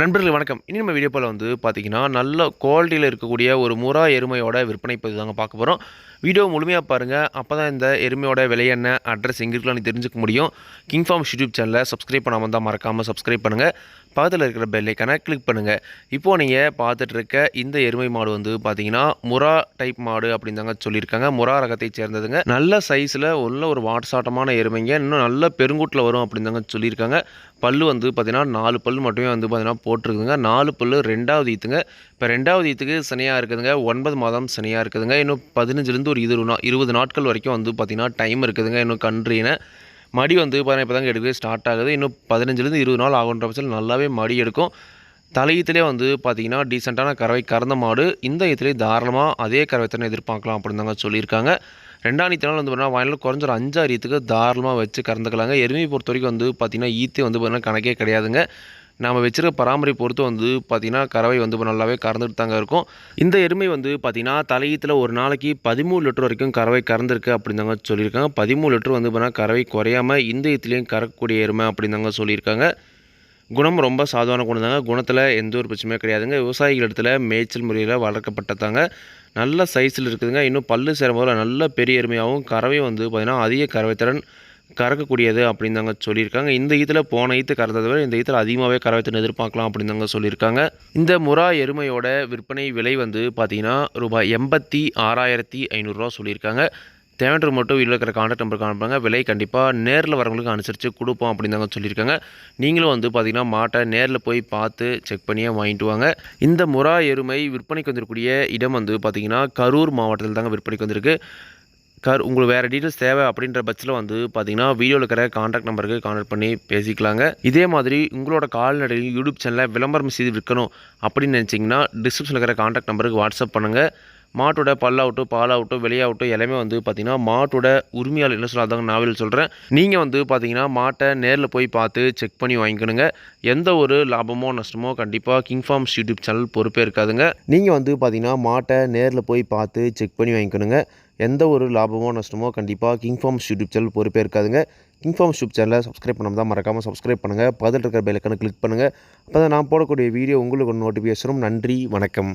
நண்பர்கள் வணக்கம். இனி நம்ம வீடியோ போல் வந்து பார்த்தீங்கன்னா நல்ல குவாலிட்டியில் இருக்கக்கூடிய ஒரு முறா எருமையோட விற்பனை பதிவு தாங்க பார்க்க போகிறோம் வீடியோ முழுமையாக பாருங்கள் அப்போ தான் இந்த எருமையோட விலை என்ன அட்ரஸ் எங்கே இருக்கலாம்னு தெரிஞ்சுக்க முடியும். கிங் ஃபார்ம் யூடியூப் சேனலை சப்ஸ்கிரைப் பண்ணாமல் தான் மறக்காமல் சப்ஸ்கிரைப் பண்ணுங்கள் பக்கத்தில் இருக்கிற பெல்லைக்கான கிளிக் பண்ணுங்கள் இப்போது நீங்கள் பார்த்துட்டு இருக்க இந்த எருமை மாடு வந்து பார்த்தீங்கன்னா முறா டைப் மாடு அப்படின்னு தாங்க சொல்லியிருக்காங்க. முறா ரகத்தை சேர்ந்ததுங்க. நல்ல சைஸில் உள்ள ஒரு வாட்சாட்டமான எருமைங்க. இன்னும் நல்ல பெருங்கூட்டில் வரும் அப்படின்னு தாங்க சொல்லியிருக்காங்க. பல்லு வந்து பார்த்தீங்கன்னா நாலு பல்லு மட்டுமே வந்து பார்த்தீங்கன்னா போட்டிருக்குதுங்க. நாலு புல் ரெண்டாவது ஈத்துங்க. இப்போ ரெண்டாவது ஈத்துக்கு சனியாக இருக்குதுங்க. ஒன்பது மாதம் சனியாக இருக்குதுங்க. இன்னும் பதினஞ்சுலேருந்து ஒரு இருபது நா இருபது நாட்கள் வரைக்கும் வந்து பார்த்திங்கன்னா டைம் இருக்குதுங்க. இன்னும் கன்றின மடி வந்து பார்த்தீங்கன்னா இப்போ தாங்க எடுக்கவே ஸ்டார்ட் ஆகுது. இன்னும் பதினஞ்சுலேருந்து இருபது நாள் ஆகுன்ற பட்சத்தில் நல்லாவே மடி எடுக்கும். தலையீத்திலே வந்து பார்த்தீங்கன்னா டீசெண்டான கறவை கறந்த மாடு. இந்த ஈத்திலே தாராளமாக அதே கறவைத்தனை எதிர்பார்க்கலாம் அப்படின்னு தாங்க சொல்லியிருக்காங்க. ரெண்டாம் நாள் வந்து பார்த்தீங்கன்னா வயலில் குறைஞ்ச ஒரு அஞ்சாறு ஈத்துக்கு தாராளமாக வச்சு கறந்துக்கலாங்க. எருமையை பொறுத்த வரைக்கும் வந்து பார்த்திங்கன்னா ஈத்தே வந்து பார்த்திங்கன்னா கணக்கே கிடையாதுங்க. நாம் வச்சுருக்க பராமரிப்பு பொறுத்து வந்து பார்த்திங்கன்னா கறவை வந்து இப்போ நல்லாவே கறந்துட்டு தாங்க இருக்கும். இந்த எருமை வந்து பார்த்திங்கன்னா தலையீத்தில் ஒரு நாளைக்கு பதிமூணு லிட்டர் வரைக்கும் கறவை கறந்துருக்கு அப்படின்னு தாங்க சொல்லியிருக்காங்க. பதிமூணு லிட்டர் வந்து பார்த்தீங்கன்னா கறவை குறையாமல் இந்த ஈத்துலேயும் கறக்கக்கூடிய எருமை அப்படின்னு தாங்க சொல்லியிருக்காங்க. குணம் ரொம்ப சாதாரண குணம் தாங்க குணத்தில் எந்த ஒரு பிரச்சனையும் கிடையாதுங்க. விவசாயிகள் இடத்துல மேய்ச்சல் முறையில் வளர்க்கப்பட்டதாங்க. நல்ல சைஸில் இருக்குதுங்க. இன்னும் பல்லு சேரும்போது நல்ல பெரிய எருமையாகவும் கறவையும் வந்து பார்த்திங்கன்னா அதிக கறவை திறன் கறக்கக்கூடியது அப்படின்னு தாங்க சொல்லியிருக்காங்க. இந்த ஈத்தில் போன ஈத்து கறந்ததை விட இந்த ஈத்தில் அதிகமாகவே கறவைத்திறன் எதிர்பார்க்கலாம் அப்படின்னு தாங்க சொல்லியிருக்காங்க. இந்த முறா எருமையோட விற்பனை விலை வந்து பார்த்திங்கன்னா ரூபாய் எண்பத்தி ஆறாயிரத்தி ஐநூறுரூவா சொல்லியிருக்காங்க. தேவைன்ற மட்டும் வீட்டில் இருக்கிற கான்டாக்ட் நம்பருக்கு அனுப்புங்க விலை கண்டிப்பாக நேரில் வரவங்களுக்கு அனுசரித்து கொடுப்போம் அப்படின்னு தாங்க சொல்லியிருக்காங்க. நீங்களும் வந்து பார்த்திங்கன்னா மாட்டை நேரில் போய் பார்த்து செக் பண்ணியே வாங்கிட்டு வாங்க. இந்த முறா எருமை விற்பனைக்கு வந்திருக்கக்கூடிய இடம் வந்து பார்த்திங்கன்னா கரூர் மாவட்டத்தில் தாங்க விற்பனைக்கு வந்திருக்கு. கார் உங்களுக்கு வேறு டீட்டெயில்ஸ் தேவை அப்படின்ற பட்சத்தில் வந்து பார்த்தீங்கன்னா வீடியோவில் இருக்கிற காண்டாக்ட் நம்பருக்கு கான்டாக்ட் பண்ணி பேசிக்கலாங்க. இதே மாதிரி உங்களோட கால்நடையில் யூடியூப் சேனலில் விளம்பரம் செய்து விற்கணும் அப்படின்னு நினச்சிங்கன்னா டிஸ்கிரிப்ஷனில் இருக்கிற காண்டாக்ட் நம்பருக்கு வாட்ஸ்அப் பண்ணுங்கள் மாட்டோட பல்லாகட்டும் பாலாகட்டும் வெளியாகட்டும் எல்லாமே வந்து பார்த்திங்கன்னா மாட்டோட உரிமையாளர் என்ன சொல்லாதாங்க நாவல் சொல்கிறேன் நீங்கள் வந்து பார்த்தீங்கன்னா மாட்டை நேரில் போய் பார்த்து செக் பண்ணி வாங்கிக்கணுங்க. எந்த ஒரு லாபமோ நஷ்டமோ கண்டிப்பாக கிங் ஃபார்ம்ஸ் யூடியூப் சேனல் பொறுப்பே இருக்காதுங்க. நீங்கள் வந்து பார்த்தீங்கன்னா மாட்டை நேரில் போய் பார்த்து செக் பண்ணி வாங்கிக்கணுங்க. எந்த ஒரு லாபமோ நஷ்டமோ கண்டிப்பாக கிங் ஃபார்ம்ஸ் யூடியூப் சேனல் பொறுப்பே இருக்காதுங்க. கிங் ஃபார்ம் யூடியூப் சேனலை சப்ஸ்கிரைப் பண்ணாமல் தான் மறக்காமல் சப்ஸ்கிரைப் பண்ணுங்கள் பதில் இருக்கிற பெல்லைக்கான கிளிக் பண்ணுங்கள் அப்போ தான் நான் போடக்கூடிய வீடியோ உங்களுக்கு ஒரு நோட்டிஃபிகேஷனும் நன்றி வணக்கம்.